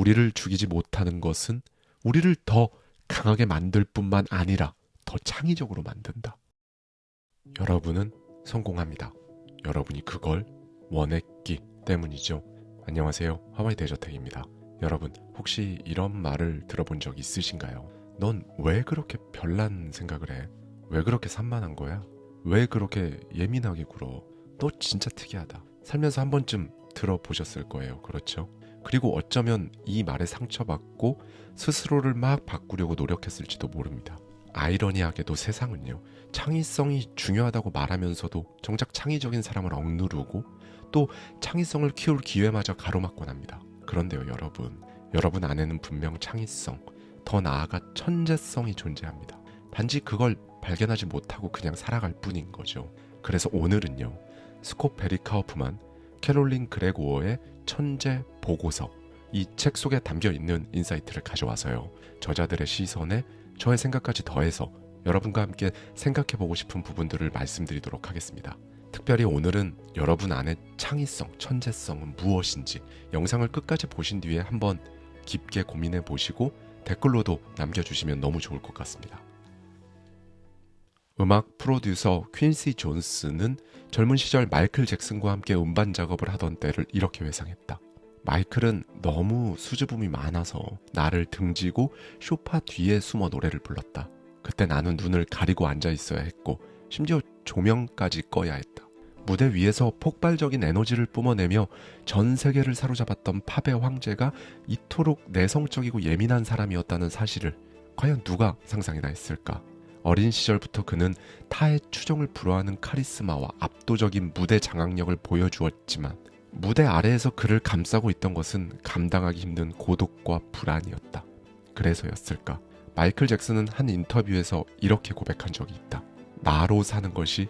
우리를 죽이지 못하는 것은 우리를 더 강하게 만들 뿐만 아니라 더 창의적으로 만든다. 여러분은 성공합니다. 여러분이 그걸 원했기 때문이죠. 안녕하세요. 하와이 대저택입니다. 여러분, 혹시 이런 말을 들어본 적 있으신가요? 넌 왜 그렇게 별난 생각을 해? 왜 그렇게 산만한 거야? 왜 그렇게 예민하게 굴어? 너 진짜 특이하다. 살면서 한 번쯤 들어보셨을 거예요. 그렇죠? 그리고 어쩌면 이 말에 상처받고 스스로를 막 바꾸려고 노력했을지도 모릅니다. 아이러니하게도 세상은요, 창의성이 중요하다고 말하면서도 정작 창의적인 사람을 억누르고 또 창의성을 키울 기회마저 가로막곤 합니다. 그런데요, 여러분. 여러분 안에는 분명 창의성, 더 나아가 천재성이 존재합니다. 단지 그걸 발견하지 못하고 그냥 살아갈 뿐인 거죠. 그래서 오늘은요, 스콧 베리카우프만, 캐롤린 그레고어의 천재 보고서, 이 책 속에 담겨 있는 인사이트를 가져와서요, 저자들의 시선에 저의 생각까지 더해서 여러분과 함께 생각해 보고 싶은 부분들을 말씀드리도록 하겠습니다. 특별히 오늘은 여러분 안의 창의성, 천재성은 무엇인지 영상을 끝까지 보신 뒤에 한번 깊게 고민해 보시고 댓글로도 남겨주시면 너무 좋을 것 같습니다. 음악 프로듀서 퀸시 존스는 젊은 시절 마이클 잭슨과 함께 음반 작업을 하던 때를 이렇게 회상했다. 마이클은 너무 수줍음이 많아서 나를 등지고 쇼파 뒤에 숨어 노래를 불렀다. 그때 나는 눈을 가리고 앉아 있어야 했고 심지어 조명까지 꺼야 했다. 무대 위에서 폭발적인 에너지를 뿜어내며 전 세계를 사로잡았던 팝의 황제가 이토록 내성적이고 예민한 사람이었다는 사실을 과연 누가 상상이나 했을까? 어린 시절부터 그는 타의 추종을 불허하는 카리스마와 압도적인 무대 장악력을 보여주었지만 무대 아래에서 그를 감싸고 있던 것은 감당하기 힘든 고독과 불안이었다. 그래서였을까? 마이클 잭슨은 한 인터뷰에서 이렇게 고백한 적이 있다. 나로 사는 것이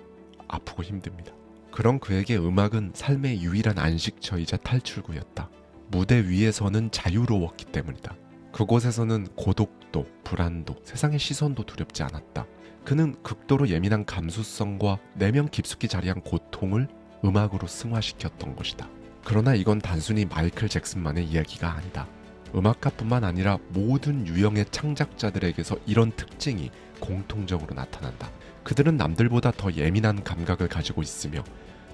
아프고 힘듭니다. 그런 그에게 음악은 삶의 유일한 안식처이자 탈출구였다. 무대 위에서는 자유로웠기 때문이다. 그곳에서는 고독도, 불안도, 세상의 시선도 두렵지 않았다. 그는 극도로 예민한 감수성과 내면 깊숙이 자리한 고통을 음악으로 승화시켰던 것이다. 그러나 이건 단순히 마이클 잭슨만의 이야기가 아니다. 음악가뿐만 아니라 모든 유형의 창작자들에게서 이런 특징이 공통적으로 나타난다. 그들은 남들보다 더 예민한 감각을 가지고 있으며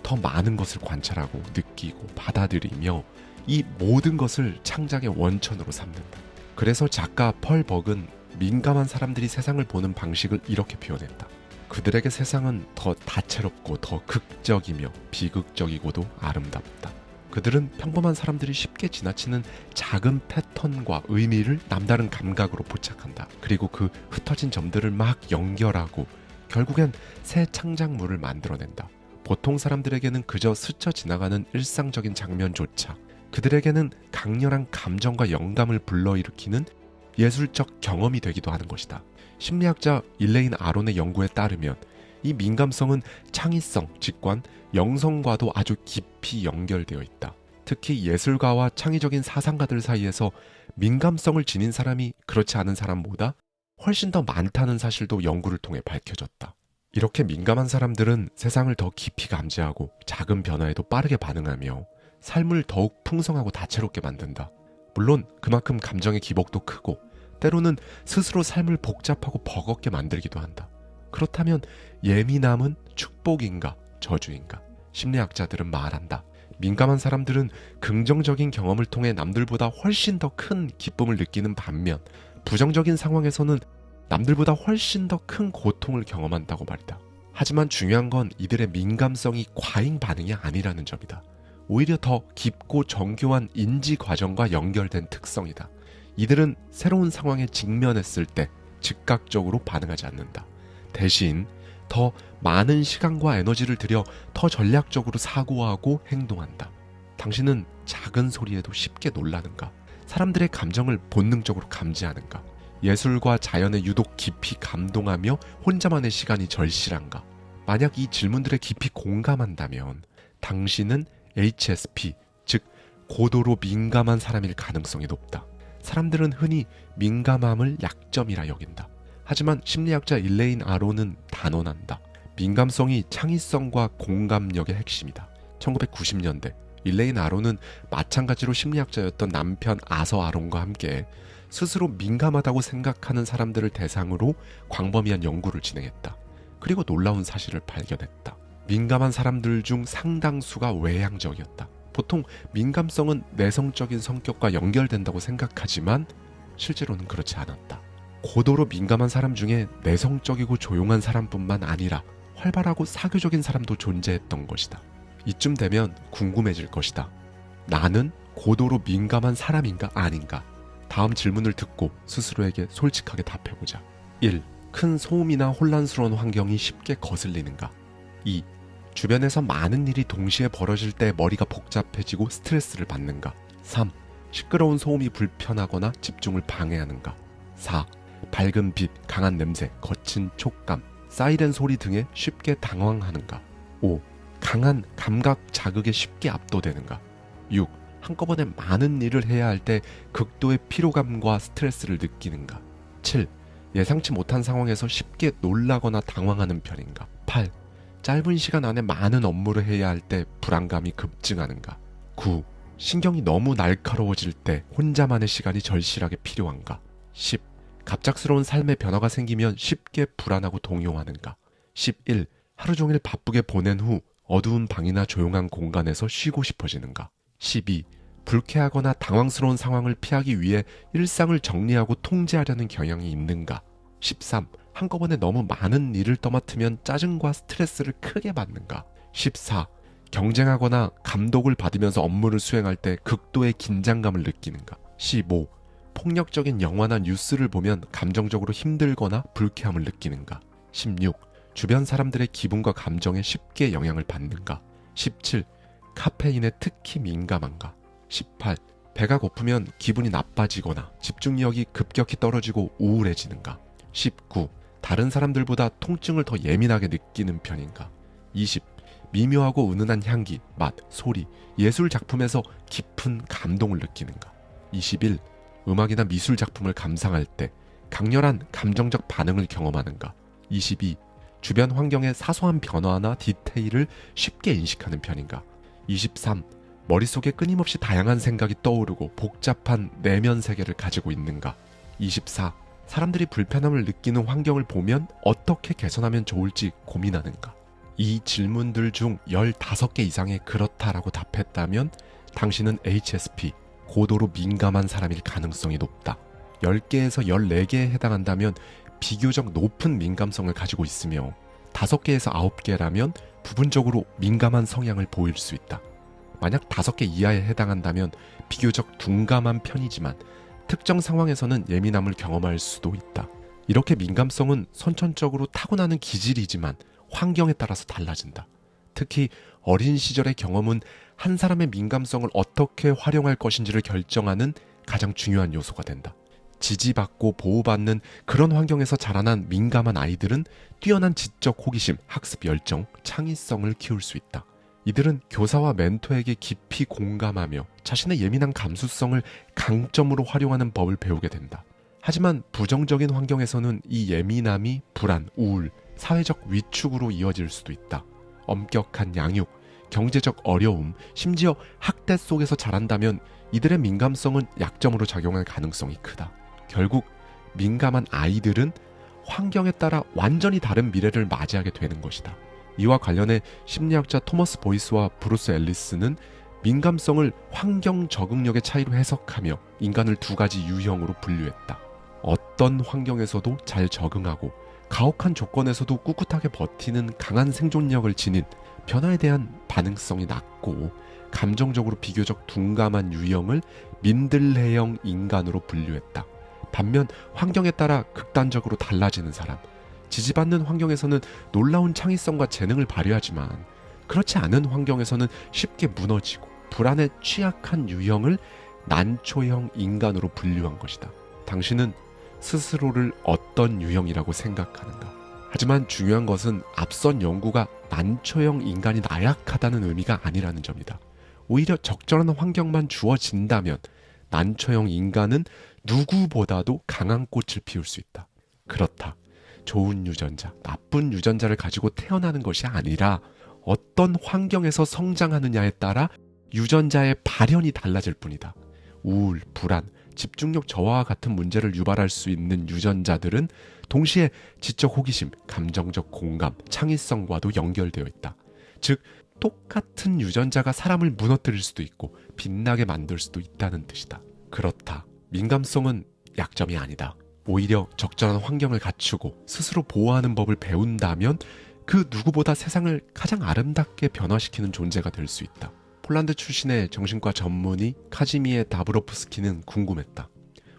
더 많은 것을 관찰하고 느끼고 받아들이며 이 모든 것을 창작의 원천으로 삼는다. 그래서 작가 펄 버그는 민감한 사람들이 세상을 보는 방식을 이렇게 표현했다. 그들에게 세상은 더 다채롭고 더 극적이며 비극적이고도 아름답다. 그들은 평범한 사람들이 쉽게 지나치는 작은 패턴과 의미를 남다른 감각으로 포착한다. 그리고 그 흩어진 점들을 막 연결하고 결국엔 새 창작물을 만들어낸다. 보통 사람들에게는 그저 스쳐 지나가는 일상적인 장면조차 그들에게는 강렬한 감정과 영감을 불러일으키는 예술적 경험이 되기도 하는 것이다. 심리학자 일레인 아론의 연구에 따르면 이 민감성은 창의성, 직관, 영성과도 아주 깊이 연결되어 있다. 특히 예술가와 창의적인 사상가들 사이에서 민감성을 지닌 사람이 그렇지 않은 사람보다 훨씬 더 많다는 사실도 연구를 통해 밝혀졌다. 이렇게 민감한 사람들은 세상을 더 깊이 감지하고 작은 변화에도 빠르게 반응하며 삶을 더욱 풍성하고 다채롭게 만든다. 물론 그만큼 감정의 기복도 크고 때로는 스스로 삶을 복잡하고 버겁게 만들기도 한다. 그렇다면 예민함은 축복인가 저주인가? 심리학자들은 말한다. 민감한 사람들은 긍정적인 경험을 통해 남들보다 훨씬 더 큰 기쁨을 느끼는 반면 부정적인 상황에서는 남들보다 훨씬 더 큰 고통을 경험한다고 말이다. 하지만 중요한 건 이들의 민감성이 과잉 반응이 아니라는 점이다. 오히려 더 깊고 정교한 인지 과정과 연결된 특성이다. 이들은 새로운 상황에 직면했을 때 즉각적으로 반응하지 않는다. 대신 더 많은 시간과 에너지를 들여 더 전략적으로 사고하고 행동한다. 당신은 작은 소리에도 쉽게 놀라는가? 사람들의 감정을 본능적으로 감지하는가? 예술과 자연에 유독 깊이 감동하며 혼자만의 시간이 절실한가? 만약 이 질문들에 깊이 공감한다면 당신은 HSP, 즉 고도로 민감한 사람일 가능성이 높다. 사람들은 흔히 민감함을 약점이라 여긴다. 하지만 심리학자 일레인 아로는 단언한다. 민감성이 창의성과 공감력의 핵심이다. 1990년대 일레인 아론은 마찬가지로 심리학자였던 남편 아서 아론과 함께 스스로 민감하다고 생각하는 사람들을 대상으로 광범위한 연구를 진행했다. 그리고 놀라운 사실을 발견했다. 민감한 사람들 중 상당수가 외향적이었다. 보통 민감성은 내성적인 성격과 연결된다고 생각하지만 실제로는 그렇지 않았다. 고도로 민감한 사람 중에 내성적이고 조용한 사람뿐만 아니라 활발하고 사교적인 사람도 존재했던 것이다. 이쯤 되면 궁금해질 것이다. 나는 고도로 민감한 사람인가 아닌가? 다음 질문을 듣고 스스로에게 솔직하게 답해보자. 1. 큰 소음이나 혼란스러운 환경이 쉽게 거슬리는가? 2. 주변에서 많은 일이 동시에 벌어질 때 머리가 복잡해지고 스트레스를 받는가? 3. 시끄러운 소음이 불편하거나 집중을 방해하는가? 4. 밝은 빛, 강한 냄새, 거친 촉감, 사이렌 소리 등에 쉽게 당황하는가? 5. 강한 감각 자극에 쉽게 압도되는가? 6. 한꺼번에 많은 일을 해야 할 때 극도의 피로감과 스트레스를 느끼는가? 7. 예상치 못한 상황에서 쉽게 놀라거나 당황하는 편인가? 8. 짧은 시간 안에 많은 업무를 해야 할 때 불안감이 급증하는가? 9. 신경이 너무 날카로워질 때 혼자만의 시간이 절실하게 필요한가? 10. 갑작스러운 삶의 변화가 생기면 쉽게 불안하고 동요하는가? 11. 하루 종일 바쁘게 보낸 후 어두운 방이나 조용한 공간에서 쉬고 싶어지는가? 12. 불쾌하거나 당황스러운 상황을 피하기 위해 일상을 정리하고 통제하려는 경향이 있는가? 13. 한꺼번에 너무 많은 일을 떠맡으면 짜증과 스트레스를 크게 받는가? 14. 경쟁하거나 감독을 받으면서 업무를 수행할 때 극도의 긴장감을 느끼는가? 15. 폭력적인 영화나 뉴스를 보면 감정적으로 힘들거나 불쾌함을 느끼는가? 16. 주변 사람들의 기분과 감정에 쉽게 영향을 받는가? 17. 카페인에 특히 민감한가? 18. 배가 고프면 기분이 나빠지거나 집중력이 급격히 떨어지고 우울해지는가? 19. 다른 사람들보다 통증을 더 예민하게 느끼는 편인가? 20. 미묘하고 은은한 향기, 맛, 소리, 예술 작품에서 깊은 감동을 느끼는가? 21. 음악이나 미술 작품을 감상할 때 강렬한 감정적 반응을 경험하는가? 22. 주변 환경의 사소한 변화나 디테일을 쉽게 인식하는 편인가? 23. 머릿속에 끊임없이 다양한 생각이 떠오르고 복잡한 내면 세계를 가지고 있는가? 24. 사람들이 불편함을 느끼는 환경을 보면 어떻게 개선하면 좋을지 고민하는가? 이 질문들 중 15개 이상의 그렇다라고 답했다면 당신은 HSP, 고도로 민감한 사람일 가능성이 높다. 10개에서 14개에 해당한다면 비교적 높은 민감성을 가지고 있으며 5개에서 9개라면 부분적으로 민감한 성향을 보일 수 있다. 만약 5개 이하에 해당한다면 비교적 둔감한 편이지만 특정 상황에서는 예민함을 경험할 수도 있다. 이렇게 민감성은 선천적으로 타고나는 기질이지만 환경에 따라서 달라진다. 특히 어린 시절의 경험은 한 사람의 민감성을 어떻게 활용할 것인지를 결정하는 가장 중요한 요소가 된다. 지지받고 보호받는 그런 환경에서 자라난 민감한 아이들은 뛰어난 지적 호기심, 학습 열정, 창의성을 키울 수 있다. 이들은 교사와 멘토에게 깊이 공감하며 자신의 예민한 감수성을 강점으로 활용하는 법을 배우게 된다. 하지만 부정적인 환경에서는 이 예민함이 불안, 우울, 사회적 위축으로 이어질 수도 있다. 엄격한 양육, 경제적 어려움, 심지어 학대 속에서 자란다면 이들의 민감성은 약점으로 작용할 가능성이 크다. 결국 민감한 아이들은 환경에 따라 완전히 다른 미래를 맞이하게 되는 것이다. 이와 관련해 심리학자 토머스 보이스와 브루스 앨리스는 민감성을 환경 적응력의 차이로 해석하며 인간을 두 가지 유형으로 분류했다. 어떤 환경에서도 잘 적응하고 가혹한 조건에서도 꿋꿋하게 버티는 강한 생존력을 지닌 변화에 대한 반응성이 낮고 감정적으로 비교적 둔감한 유형을 민들레형 인간으로 분류했다. 반면 환경에 따라 극단적으로 달라지는 사람, 지지받는 환경에서는 놀라운 창의성과 재능을 발휘하지만 그렇지 않은 환경에서는 쉽게 무너지고 불안에 취약한 유형을 난초형 인간으로 분류한 것이다. 당신은 스스로를 어떤 유형이라고 생각하는가? 하지만 중요한 것은 앞선 연구가 난초형 인간이 나약하다는 의미가 아니라는 점이다. 오히려 적절한 환경만 주어진다면 난초형 인간은 누구보다도 강한 꽃을 피울 수 있다. 그렇다. 좋은 유전자, 나쁜 유전자를 가지고 태어나는 것이 아니라 어떤 환경에서 성장하느냐에 따라 유전자의 발현이 달라질 뿐이다. 우울, 불안, 집중력 저하와 같은 문제를 유발할 수 있는 유전자들은 동시에 지적 호기심, 감정적 공감, 창의성과도 연결되어 있다. 즉, 똑같은 유전자가 사람을 무너뜨릴 수도 있고 빛나게 만들 수도 있다는 뜻이다. 그렇다. 민감성은 약점이 아니다. 오히려 적절한 환경을 갖추고 스스로 보호하는 법을 배운다면 그 누구보다 세상을 가장 아름답게 변화시키는 존재가 될 수 있다. 폴란드 출신의 정신과 전문의 카지미에 다브로프스키는 궁금했다.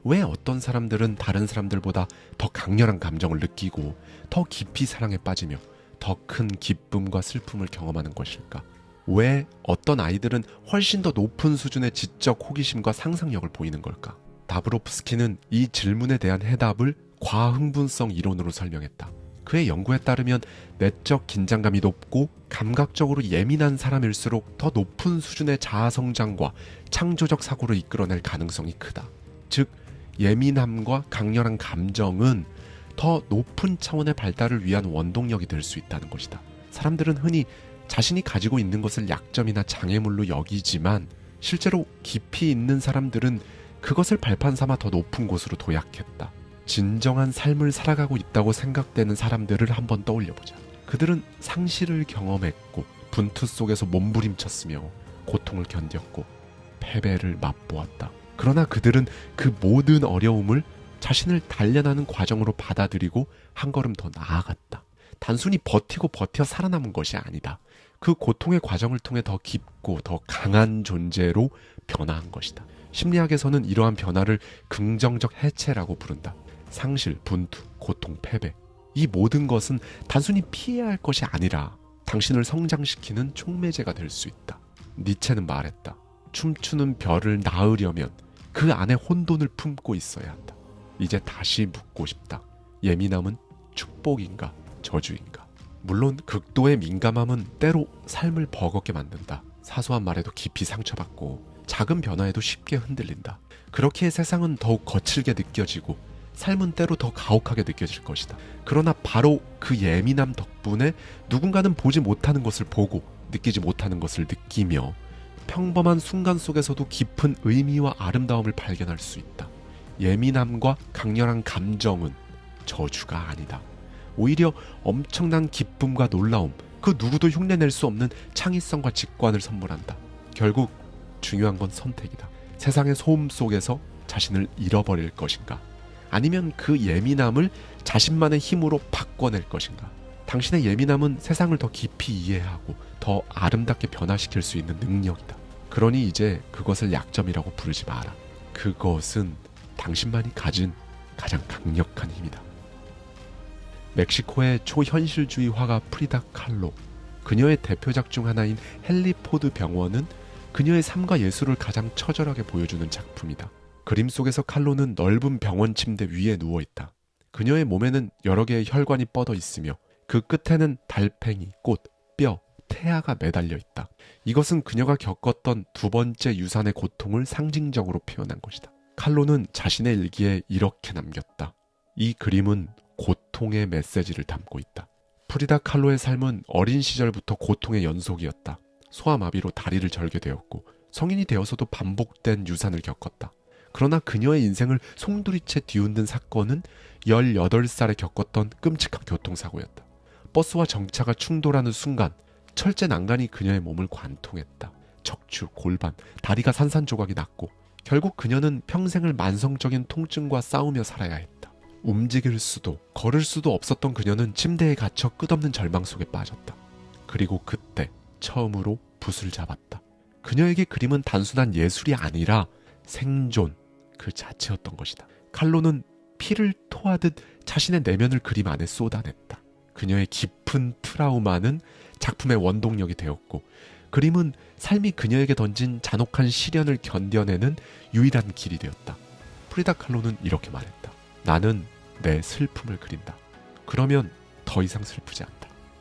왜 어떤 사람들은 다른 사람들보다 더 강렬한 감정을 느끼고 더 깊이 사랑에 빠지며 더 큰 기쁨과 슬픔을 경험하는 것일까? 왜 어떤 아이들은 훨씬 더 높은 수준의 지적 호기심과 상상력을 보이는 걸까? 다브로프스키는 이 질문에 대한 해답을 과흥분성 이론으로 설명했다. 그의 연구에 따르면 내적 긴장감이 높고 감각적으로 예민한 사람일수록 더 높은 수준의 자아 성장과 창조적 사고를 이끌어낼 가능성이 크다. 즉, 예민함과 강렬한 감정은 더 높은 차원의 발달을 위한 원동력이 될 수 있다는 것이다. 사람들은 흔히 자신이 가지고 있는 것을 약점이나 장애물로 여기지만 실제로 깊이 있는 사람들은 그것을 발판 삼아 더 높은 곳으로 도약했다. 진정한 삶을 살아가고 있다고 생각되는 사람들을 한번 떠올려 보자. 그들은 상실을 경험했고 분투 속에서 몸부림쳤으며 고통을 견뎠고 패배를 맛보았다. 그러나 그들은 그 모든 어려움을 자신을 단련하는 과정으로 받아들이고 한 걸음 더 나아갔다. 단순히 버티고 버텨 살아남은 것이 아니다. 그 고통의 과정을 통해 더 깊고 더 강한 존재로 변화한 것이다. 심리학에서는 이러한 변화를 긍정적 해체라고 부른다. 상실, 분투, 고통, 패배. 이 모든 것은 단순히 피해야 할 것이 아니라 당신을 성장시키는 촉매제가 될 수 있다. 니체는 말했다. 춤추는 별을 낳으려면 그 안에 혼돈을 품고 있어야 한다. 이제 다시 묻고 싶다. 예민함은 축복인가 저주인가? 물론 극도의 민감함은 때로 삶을 버겁게 만든다. 사소한 말에도 깊이 상처받고 작은 변화에도 쉽게 흔들린다. 그렇게 세상은 더욱 거칠게 느껴지고 삶은 때로 더 가혹하게 느껴질 것이다. 그러나 바로 그 예민함 덕분에 누군가는 보지 못하는 것을 보고 느끼지 못하는 것을 느끼며 평범한 순간 속에서도 깊은 의미와 아름다움을 발견할 수 있다. 예민함과 강렬한 감정은 저주가 아니다. 오히려 엄청난 기쁨과 놀라움, 그 누구도 흉내낼 수 없는 창의성과 직관을 선물한다. 결국 중요한 건 선택이다. 세상의 소음 속에서 자신을 잃어버릴 것인가? 아니면 그 예민함을 자신만의 힘으로 바꿔낼 것인가? 당신의 예민함은 세상을 더 깊이 이해하고 더 아름답게 변화시킬 수 있는 능력이다. 그러니 이제 그것을 약점이라고 부르지 마라. 그것은 당신만이 가진 가장 강력한 힘이다. 멕시코의 초현실주의 화가 프리다 칼로. 그녀의 대표작 중 하나인 헨리 포드 병원은 그녀의 삶과 예술을 가장 처절하게 보여주는 작품이다. 그림 속에서 칼로는 넓은 병원 침대 위에 누워 있다. 그녀의 몸에는 여러 개의 혈관이 뻗어 있으며 그 끝에는 달팽이, 꽃, 뼈, 태아가 매달려 있다. 이것은 그녀가 겪었던 두 번째 유산의 고통을 상징적으로 표현한 것이다. 칼로는 자신의 일기에 이렇게 남겼다. 이 그림은 고통의 메시지를 담고 있다. 프리다 칼로의 삶은 어린 시절부터 고통의 연속이었다. 소아마비로 다리를 절게 되었고 성인이 되어서도 반복된 유산을 겪었다. 그러나 그녀의 인생을 송두리째 뒤흔든 사건은 18살에 겪었던 끔찍한 교통사고였다. 버스와 정차가 충돌하는 순간 철제 난간이 그녀의 몸을 관통했다. 척추, 골반, 다리가 산산조각이 났고 결국 그녀는 평생을 만성적인 통증과 싸우며 살아야 했다. 움직일 수도 걸을 수도 없었던 그녀는 침대에 갇혀 끝없는 절망 속에 빠졌다. 그리고 그때 처음으로 붓을 잡았다. 그녀에게 그림은 단순한 예술이 아니라 생존 그 자체였던 것이다. 칼로는 피를 토하듯 자신의 내면을 그림 안에 쏟아냈다. 그녀의 깊은 트라우마는 작품의 원동력이 되었고 그림은 삶이 그녀에게 던진 잔혹한 시련을 견뎌내는 유일한 길이 되었다. 프리다 칼로는 이렇게 말했다. 나는 내 슬픔을 그린다. 그러면 더 이상 슬프지 않다.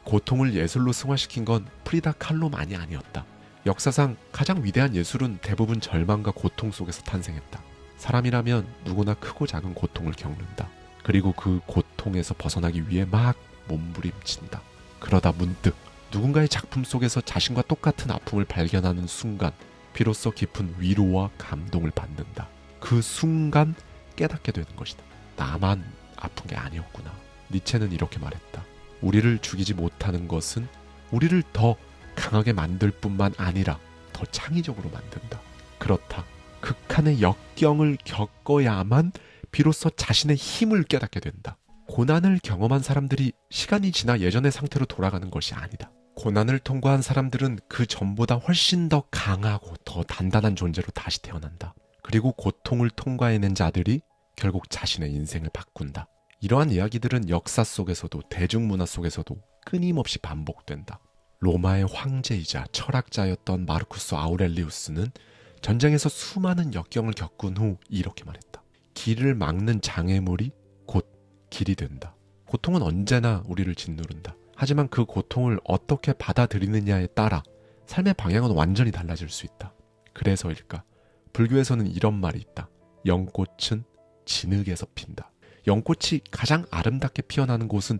고통을 예술로 승화시킨 건 프리다 칼로만이 아니었다. 역사상 가장 위대한 예술은 대부분 절망과 고통 속에서 탄생했다. 사람이라면 누구나 크고 작은 고통을 겪는다. 그리고 그 고통에서 벗어나기 위해 막 몸부림친다. 그러다 문득 누군가의 작품 속에서 자신과 똑같은 아픔을 발견하는 순간 비로소 깊은 위로와 감동을 받는다. 그 순간 깨닫게 되는 것이다. 나만 아픈 게 아니었구나. 니체는 이렇게 말했다. 우리를 죽이지 못하는 것은 우리를 더 강하게 만들 뿐만 아니라 더 창의적으로 만든다. 그렇다. 극한의 역경을 겪어야만 비로소 자신의 힘을 깨닫게 된다. 고난을 경험한 사람들이 시간이 지나 예전의 상태로 돌아가는 것이 아니다. 고난을 통과한 사람들은 그 전보다 훨씬 더 강하고 더 단단한 존재로 다시 태어난다. 그리고 고통을 통과해낸 자들이 결국 자신의 인생을 바꾼다. 이러한 이야기들은 역사 속에서도 대중문화 속에서도 끊임없이 반복된다. 로마의 황제이자 철학자였던 마르쿠스 아우렐리우스는 전쟁에서 수많은 역경을 겪은 후 이렇게 말했다. 길을 막는 장애물이 곧 길이 된다. 고통은 언제나 우리를 짓누른다. 하지만 그 고통을 어떻게 받아들이느냐에 따라 삶의 방향은 완전히 달라질 수 있다. 그래서일까? 불교에서는 이런 말이 있다. 연꽃은 진흙에서 핀다. 연꽃이 가장 아름답게 피어나는 곳은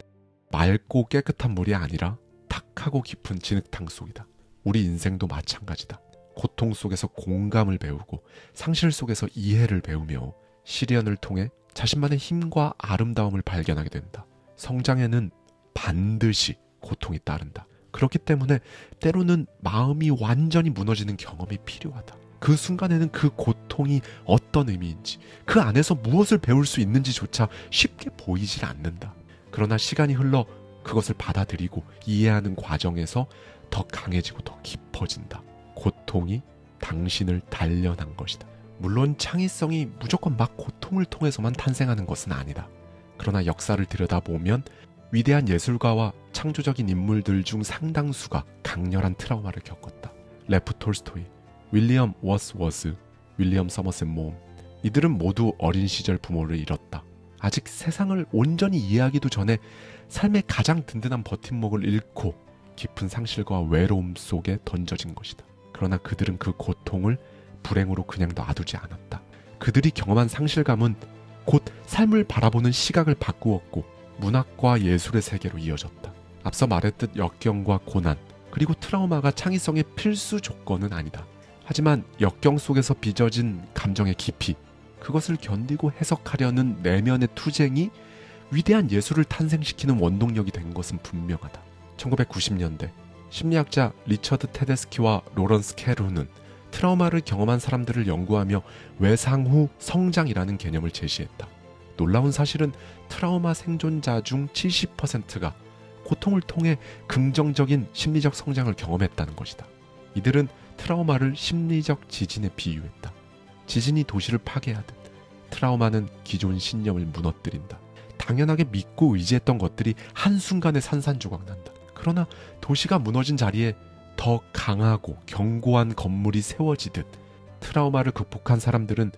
맑고 깨끗한 물이 아니라 탁하고 깊은 진흙탕 속이다. 우리 인생도 마찬가지다. 고통 속에서 공감을 배우고 상실 속에서 이해를 배우며 시련을 통해 자신만의 힘과 아름다움을 발견하게 된다. 성장에는 반드시 고통이 따른다. 그렇기 때문에 때로는 마음이 완전히 무너지는 경험이 필요하다. 그 순간에는 그 고통이 어떤 의미인지, 그 안에서 무엇을 배울 수 있는지조차 쉽게 보이질 않는다. 그러나 시간이 흘러 그것을 받아들이고 이해하는 과정에서 더 강해지고 더 깊어진다. 고통이 당신을 단련한 것이다. 물론 창의성이 무조건 막 고통을 통해서만 탄생하는 것은 아니다. 그러나 역사를 들여다보면 위대한 예술가와 창조적인 인물들 중 상당수가 강렬한 트라우마를 겪었다. 레프 톨스토이, 윌리엄 워스워스, 윌리엄 서머셋 모음 이들은 모두 어린 시절 부모를 잃었다. 아직 세상을 온전히 이해하기도 전에 삶의 가장 든든한 버팀목을 잃고 깊은 상실과 외로움 속에 던져진 것이다. 그러나 그들은 그 고통을 불행으로 그냥 놔두지 않았다. 그들이 경험한 상실감은 곧 삶을 바라보는 시각을 바꾸었고 문학과 예술의 세계로 이어졌다. 앞서 말했듯 역경과 고난, 그리고 트라우마가 창의성의 필수 조건은 아니다. 하지만 역경 속에서 빚어진 감정의 깊이, 그것을 견디고 해석하려는 내면의 투쟁이 위대한 예술을 탄생시키는 원동력이 된 것은 분명하다. 1990년대 심리학자 리처드 테데스키와 로런스 캐루는 트라우마를 경험한 사람들을 연구하며 외상 후 성장이라는 개념을 제시했다. 놀라운 사실은 트라우마 생존자 중 70%가 고통을 통해 긍정적인 심리적 성장을 경험했다는 것이다. 이들은 트라우마를 심리적 지진에 비유했다. 지진이 도시를 파괴하듯 트라우마는 기존 신념을 무너뜨린다. 당연하게 믿고 의지했던 것들이 한순간에 산산조각 난다. 그러나 도시가 무너진 자리에 더 강하고 견고한 건물이 세워지듯 트라우마를 극복한 사람들은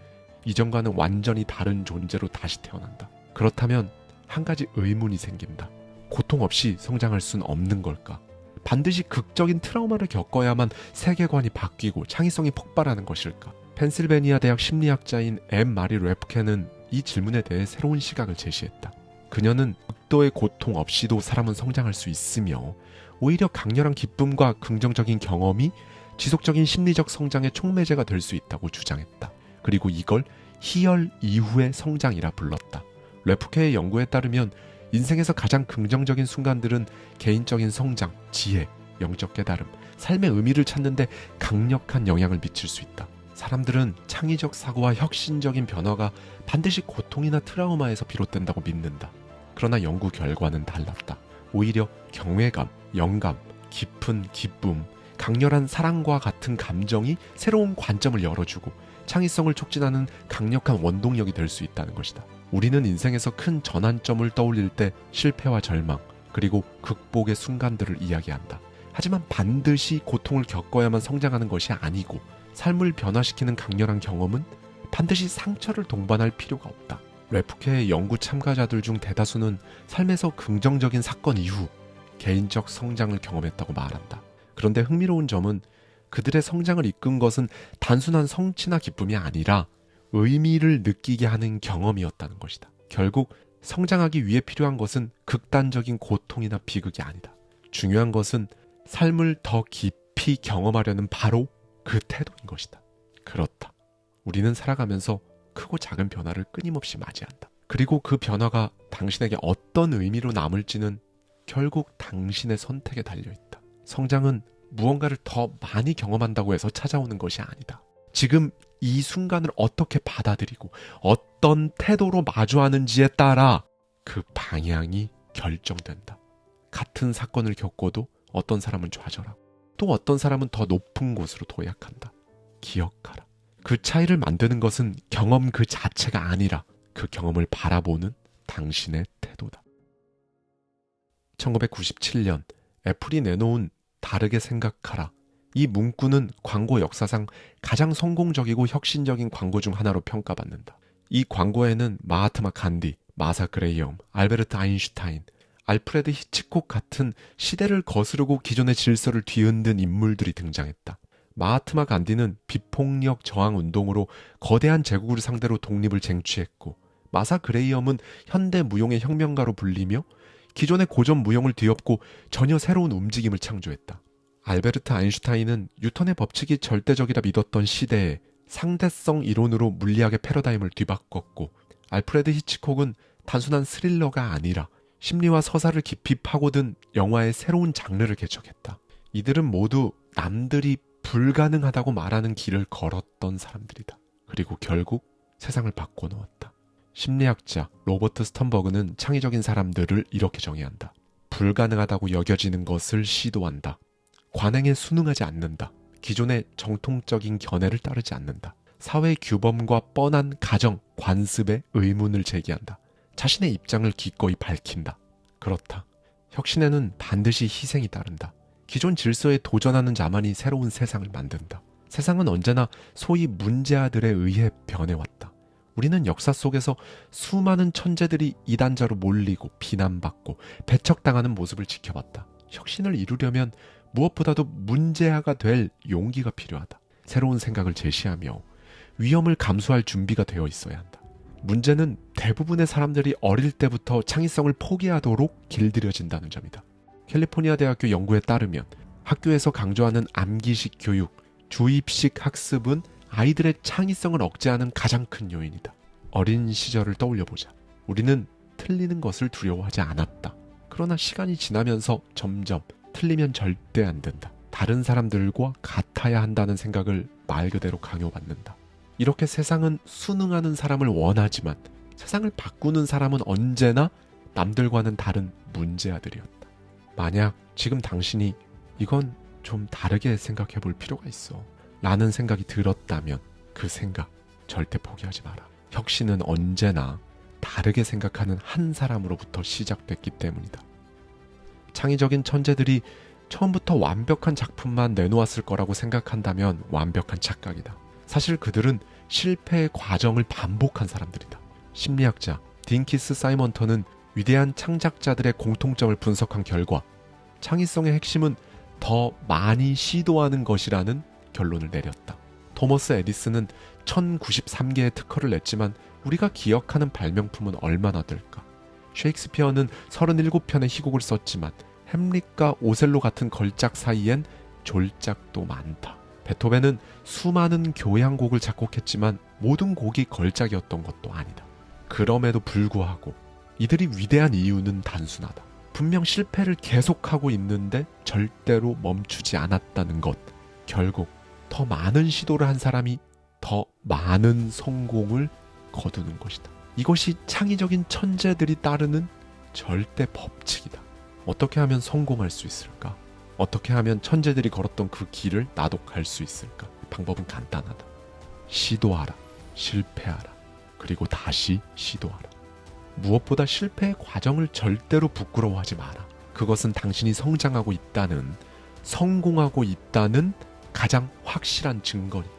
이전과는 완전히 다른 존재로 다시 태어난다. 그렇다면 한 가지 의문이 생긴다. 고통 없이 성장할 순 없는 걸까? 반드시 극적인 트라우마를 겪어야만 세계관이 바뀌고 창의성이 폭발하는 것일까? 펜실베니아 대학 심리학자인 엠 마리 레프케는 이 질문에 대해 새로운 시각을 제시했다. 그녀는 극도의 고통 없이도 사람은 성장할 수 있으며 오히려 강렬한 기쁨과 긍정적인 경험이 지속적인 심리적 성장의 촉매제가 될 수 있다고 주장했다. 그리고 이걸 희열 이후의 성장이라 불렀다. 레프케의 연구에 따르면 인생에서 가장 긍정적인 순간들은 개인적인 성장, 지혜, 영적 깨달음, 삶의 의미를 찾는데 강력한 영향을 미칠 수 있다. 사람들은 창의적 사고와 혁신적인 변화가 반드시 고통이나 트라우마에서 비롯된다고 믿는다. 그러나 연구 결과는 달랐다. 오히려 경외감, 영감, 깊은 기쁨, 강렬한 사랑과 같은 감정이 새로운 관점을 열어주고 창의성을 촉진하는 강력한 원동력이 될 수 있다는 것이다. 우리는 인생에서 큰 전환점을 떠올릴 때 실패와 절망, 그리고 극복의 순간들을 이야기한다. 하지만 반드시 고통을 겪어야만 성장하는 것이 아니고 삶을 변화시키는 강렬한 경험은 반드시 상처를 동반할 필요가 없다. 레프케의 연구 참가자들 중 대다수는 삶에서 긍정적인 사건 이후 개인적 성장을 경험했다고 말한다. 그런데 흥미로운 점은 그들의 성장을 이끈 것은 단순한 성취나 기쁨이 아니라 의미를 느끼게 하는 경험이었다는 것이다. 결국 성장하기 위해 필요한 것은 극단적인 고통이나 비극이 아니다. 중요한 것은 삶을 더 깊이 경험하려는 바로 그 태도인 것이다. 그렇다. 우리는 살아가면서 크고 작은 변화를 끊임없이 맞이한다. 그리고 그 변화가 당신에게 어떤 의미로 남을지는 결국 당신의 선택에 달려 있다. 성장은 무언가를 더 많이 경험한다고 해서 찾아오는 것이 아니다. 지금 이 순간을 어떻게 받아들이고 어떤 태도로 마주하는지에 따라 그 방향이 결정된다. 같은 사건을 겪고도 어떤 사람은 좌절하고 또 어떤 사람은 더 높은 곳으로 도약한다. 기억하라. 그 차이를 만드는 것은 경험 그 자체가 아니라 그 경험을 바라보는 당신의 태도다. 1997년 애플이 내놓은 다르게 생각하라. 이 문구는 광고 역사상 가장 성공적이고 혁신적인 광고 중 하나로 평가받는다. 이 광고에는 마하트마 간디, 마사 그레이엄, 알베르트 아인슈타인, 알프레드 히치콕 같은 시대를 거스르고 기존의 질서를 뒤흔든 인물들이 등장했다. 마하트마 간디는 비폭력 저항 운동으로 거대한 제국을 상대로 독립을 쟁취했고 마사 그레이엄은 현대 무용의 혁명가로 불리며 기존의 고전 무용을 뒤엎고 전혀 새로운 움직임을 창조했다. 알베르트 아인슈타인은 뉴턴의 법칙이 절대적이라 믿었던 시대에 상대성 이론으로 물리학의 패러다임을 뒤바꿨고 알프레드 히치콕은 단순한 스릴러가 아니라 심리와 서사를 깊이 파고든 영화의 새로운 장르를 개척했다. 이들은 모두 남들이 불가능하다고 말하는 길을 걸었던 사람들이다. 그리고 결국 세상을 바꿔놓았다. 심리학자 로버트 스턴버그는 창의적인 사람들을 이렇게 정의한다. 불가능하다고 여겨지는 것을 시도한다. 관행에 순응하지 않는다. 기존의 정통적인 견해를 따르지 않는다. 사회 규범과 뻔한 가정, 관습에 의문을 제기한다. 자신의 입장을 기꺼이 밝힌다. 그렇다. 혁신에는 반드시 희생이 따른다. 기존 질서에 도전하는 자만이 새로운 세상을 만든다. 세상은 언제나 소위 문제아들에 의해 변해왔다. 우리는 역사 속에서 수많은 천재들이 이단자로 몰리고 비난받고 배척당하는 모습을 지켜봤다. 혁신을 이루려면 무엇보다도 문제아가 될 용기가 필요하다. 새로운 생각을 제시하며 위험을 감수할 준비가 되어 있어야 한다. 문제는 대부분의 사람들이 어릴 때부터 창의성을 포기하도록 길들여진다는 점이다. 캘리포니아 대학교 연구에 따르면 학교에서 강조하는 암기식 교육, 주입식 학습은 아이들의 창의성을 억제하는 가장 큰 요인이다. 어린 시절을 떠올려 보자. 우리는 틀리는 것을 두려워하지 않았다. 그러나 시간이 지나면서 점점 틀리면 절대 안 된다. 다른 사람들과 같아야 한다는 생각을 말 그대로 강요받는다. 이렇게 세상은 순응하는 사람을 원하지만 세상을 바꾸는 사람은 언제나 남들과는 다른 문제아들이었다. 만약 지금 당신이 이건 좀 다르게 생각해 볼 필요가 있어. 라는 생각이 들었다면 그 생각 절대 포기하지 마라. 혁신은 언제나 다르게 생각하는 한 사람으로부터 시작됐기 때문이다. 창의적인 천재들이 처음부터 완벽한 작품만 내놓았을 거라고 생각한다면 완벽한 착각이다. 사실 그들은 실패의 과정을 반복한 사람들이다. 심리학자 딘키스 사이먼턴은 위대한 창작자들의 공통점을 분석한 결과 창의성의 핵심은 더 많이 시도하는 것이라는 결론을 내렸다. 토머스 에디슨은 1093개의 특허를 냈지만 우리가 기억하는 발명품은 얼마나 될까? 셰익스피어는 37편의 희곡을 썼지만 햄릿과 오셀로 같은 걸작 사이엔 졸작도 많다. 베토벤은 수많은 교향곡을 작곡했지만 모든 곡이 걸작이었던 것도 아니다. 그럼에도 불구하고 이들이 위대한 이유는 단순하다. 분명 실패를 계속하고 있는데 절대로 멈추지 않았다는 것. 결국 더 많은 시도를 한 사람이 더 많은 성공을 거두는 것이다. 이것이 창의적인 천재들이 따르는 절대 법칙이다. 어떻게 하면 성공할 수 있을까? 어떻게 하면 천재들이 걸었던 그 길을 나도 갈 수 있을까? 방법은 간단하다. 시도하라. 실패하라. 그리고 다시 시도하라. 무엇보다 실패의 과정을 절대로 부끄러워하지 마라. 그것은 당신이 성장하고 있다는, 성공하고 있다는 가장 확실한 증거니까.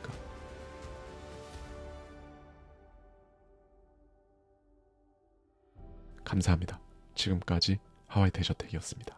감사합니다. 지금까지 하와이 대저택이었습니다.